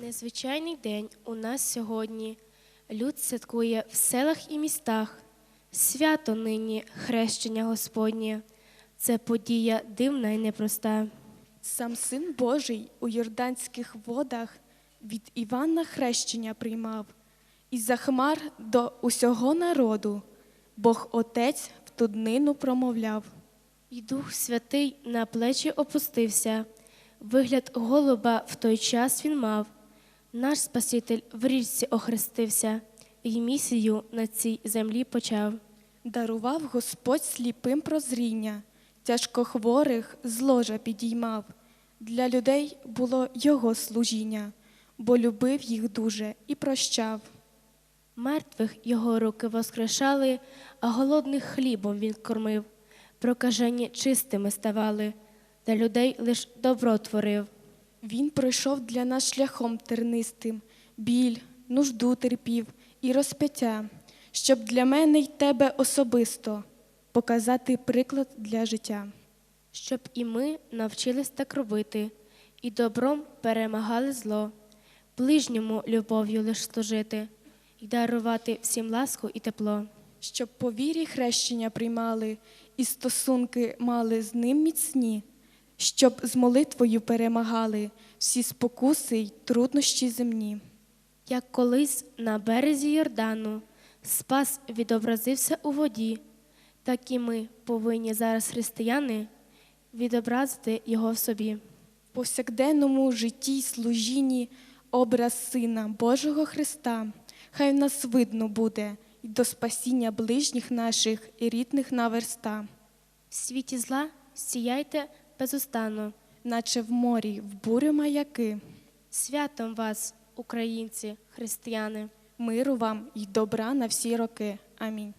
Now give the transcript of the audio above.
Незвичайний день у нас сьогодні. Люд святкує в селах і містах. Свято нині хрещення Господнє. Це подія дивна і непроста. Сам Син Божий у Йорданських водах від Івана хрещення приймав, і за хмар до усього народу Бог Отець в ту днину промовляв. І Дух Святий на плечі опустився. Вигляд голуба в той час він мав. Наш Спаситель в річці охрестився, і місію на цій землі почав. Дарував Господь сліпим прозріння, тяжкохворих з ложа підіймав. Для людей було Його служіння, бо любив їх дуже і прощав. Мертвих його руки воскрешали, а голодних хлібом він кормив. Прокажені чистими ставали, для людей лиш добро творив. Він пройшов для нас шляхом тернистим, біль, нужду терпів і розп'яття, щоб для мене й тебе особисто показати приклад для життя. щоб і ми навчились так робити, і добром перемагали зло, ближньому любов'ю лиш служити, і дарувати всім ласку і тепло. Щоб по вірі хрещення приймали і стосунки мали з ним міцні, щоб з молитвою перемагали всі спокуси й труднощі земні. Як колись на березі Йордану спас відобразився у воді, так і ми повинні зараз, християни, відобразити його в собі. В повсякденному житті й служінні образ Сина Божого Христа, хай в нас видно буде і до спасіння ближніх наших і рідних наверста, В світі зла сіяйте безустанно. наче в морі в бурю маяки. Святом вас, українці, християни! Миру вам і добра на всі роки. Амінь.